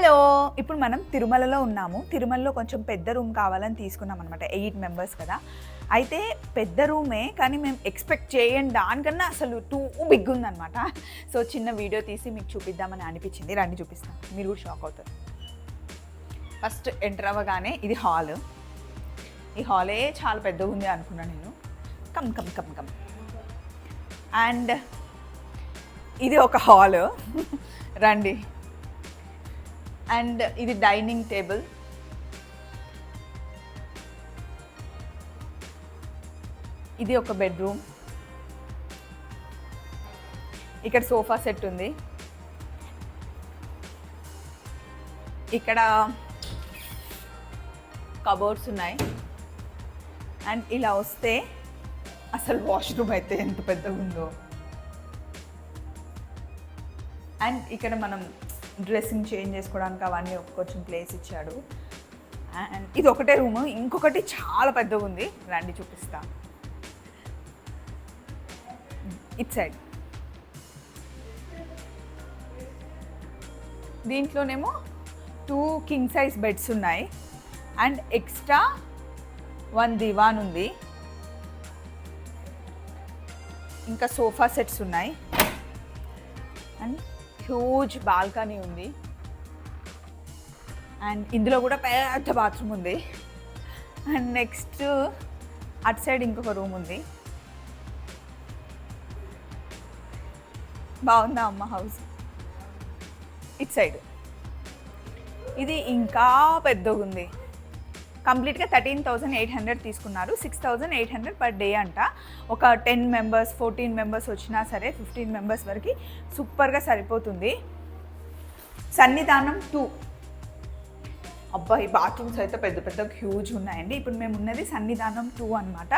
Hello. ఇప్పుడు మనం తిరుమలలో ఉన్నాము. తిరుమలలో కొంచెం పెద్ద రూమ్ కావాలని తీసుకున్నాం అనమాట ఎయిట్ మెంబర్స్ కదా. అయితే పెద్ద రూమే కానీ మేము ఎక్స్పెక్ట్ చేయండి దానికన్నా అసలు టూ బిగ్ ఉందన్నమాట. సో చిన్న వీడియో తీసి మీకు చూపిద్దామని అనిపించింది. రండి చూపిస్తాం. మీరు కూడా షాక్ అవుతారు. ఫస్ట్ ఎంటర్ అవ్వగానే ఇది హాల్ ఈ హాలే చాలా పెద్దగా ఉంది అనుకున్నాను నేను. Come come come come and ఇది ఒక హాల్ రండి. అండ్ ఇది డైనింగ్ టేబుల్. ఇది ఒక బెడ్రూమ్. ఇక్కడ సోఫా సెట్ ఉంది. ఇక్కడ కబోర్డ్స్ ఉన్నాయి. అండ్ ఇలా వస్తే అసలు వాష్రూమ్ అయితే ఎంత పెద్దగా ఉందో. అండ్ ఇక్కడ మనం డ్రెస్సింగ్ చేంజ్ చేసుకోవడానికి అవన్నీ కొంచెం ప్లేస్ ఇచ్చాడు. అండ్ ఇది ఒకటే రూమ్ ఇంకొకటి చాలా పెద్దగా ఉంది. రండి చూపిస్తా. ఇట్ సైడ్ దీంట్లోనేమో టూ కింగ్ సైజ్ బెడ్స్ ఉన్నాయి. అండ్ ఎక్స్ట్రా వన్ దివాన్ ఉంది. ఇంకా సోఫా సెట్స్ ఉన్నాయి. అండ్ హ్యూజ్ బాల్కనీ ఉంది. అండ్ ఇందులో కూడా పెద్ద బాత్రూమ్ ఉంది. అండ్ నెక్స్ట్ అటు సైడ్ ఇంకొక రూమ్ ఉంది. బాగుందా అమ్మ హౌస్ ఇట్ సైడ్ ఇది ఇంకా పెద్దగా ఉంది కంప్లీట్గా థర్టీన్ థౌజండ్ ఎయిట్ హండ్రెడ్ తీసుకున్నారు. Six thousand eight hundred per day అంట. ఒక టెన్ మెంబర్స్ ఫోర్టీన్ మెంబర్స్ వచ్చినా సరే ఫిఫ్టీన్ మెంబర్స్ వరకు సూపర్గా సరిపోతుంది. సన్నిధానం టూ. అబ్బాయి బాత్రూమ్స్ అయితే పెద్ద పెద్ద హ్యూజ్ ఉన్నాయండి. ఇప్పుడు మేము ఉన్నది సన్నిధానం టూ అనమాట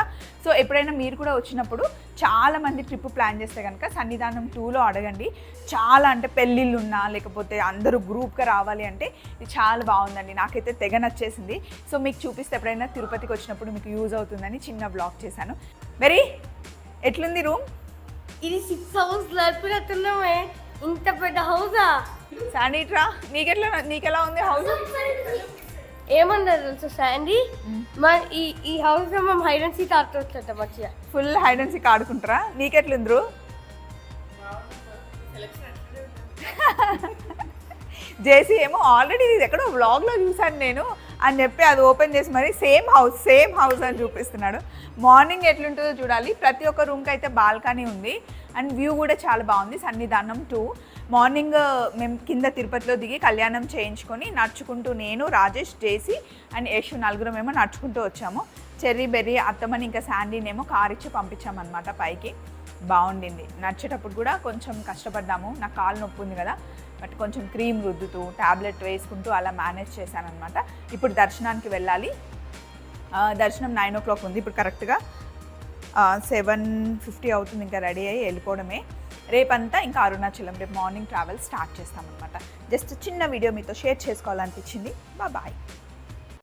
సో ఎప్పుడైనా మీరు కూడా వచ్చినప్పుడు చాలా మంది ట్రిప్ ప్లాన్ చేస్తే కనుక సన్నిధానం టూలో అడగండి. చాలా అంటే పెళ్ళిళ్ళు ఉన్నా లేకపోతే అందరూ గ్రూప్గా రావాలి అంటే ఇది చాలా బాగుందండి. నాకైతే తెగ నచ్చేసింది. సో మీకు చూపిస్తే ఎప్పుడైనా తిరుపతికి వచ్చినప్పుడు మీకు యూజ్ అవుతుందని చిన్న బ్లాగ్ చేశాను. వెరీ ఎట్లుంది రూమ్ ఇది సిక్స్ హౌస్ నడిపినట్టున్నామే. ఇంత పెద్ద హౌసా శాండీట్రా నీకెట్లా నీకెలా ఉంది హౌస్ ఏమన్నారు తెలుసా శాండీ? మన ఈ ఈ హౌస్లో మేము హైడ్ అండ్ సీక్ ఆడుకోవచ్చు మంచిగా. ఫుల్ హైడ్ అండ్ సీక్ ఆడుకుంటారా? నీకెట్లుందిరు జేసీ ఏమో ఆల్రెడీ ఇది ఎక్కడో వ్లాగ్లో చూశాను నేను. అని చెప్పి అది ఓపెన్ చేసి మరి సేమ్ హౌస్ సేమ్ హౌస్ అని చూపిస్తున్నాడు. మార్నింగ్ ఎట్లుంటుందో చూడాలి. ప్రతి ఒక్క రూమ్కి అయితే బాల్కనీ ఉంది. అండ్ వ్యూ కూడా చాలా బాగుంది. సన్నిధానం టూ మార్నింగ్ uh, మేము కింద తిరుపతిలో దిగి కళ్యాణం చేయించుకొని నడుచుకుంటూ నేను రాజేష్ జేసి అండ్ యశు నలుగురం ఏమో నడుచుకుంటూ వచ్చాము. చెర్రీ బెర్రీ అత్తమ్మని ఇంకా శాండీనేమో కార్ ఇచ్చి పంపించామన్నమాట పైకి. బాగుండింది. నడిచేటప్పుడు కూడా కొంచెం కష్టపడ్డాము. నా కాలు నొప్పి ఉంది కదా. బట్ కొంచెం క్రీమ్ రుద్దుతూ ట్యాబ్లెట్ వేసుకుంటూ అలా మేనేజ్ చేశానమాట ఇప్పుడు దర్శనానికి వెళ్ళాలి. దర్శనం నైన్ ఓ క్లాక్ ఉంది. ఇప్పుడు కరెక్ట్గా సెవెన్ ఫిఫ్టీ అవుతుంది ఇంకా రెడీ అయ్యి వెళ్ళిపోవడమే. రేపంతా ఇంకా అరుణాచలం రేపు మార్నింగ్ ట్రావెల్ స్టార్ట్ చేస్తామన్నమాట. జస్ట్ చిన్న వీడియో మీతో షేర్ చేసుకోవాలనిపించింది. బాయ్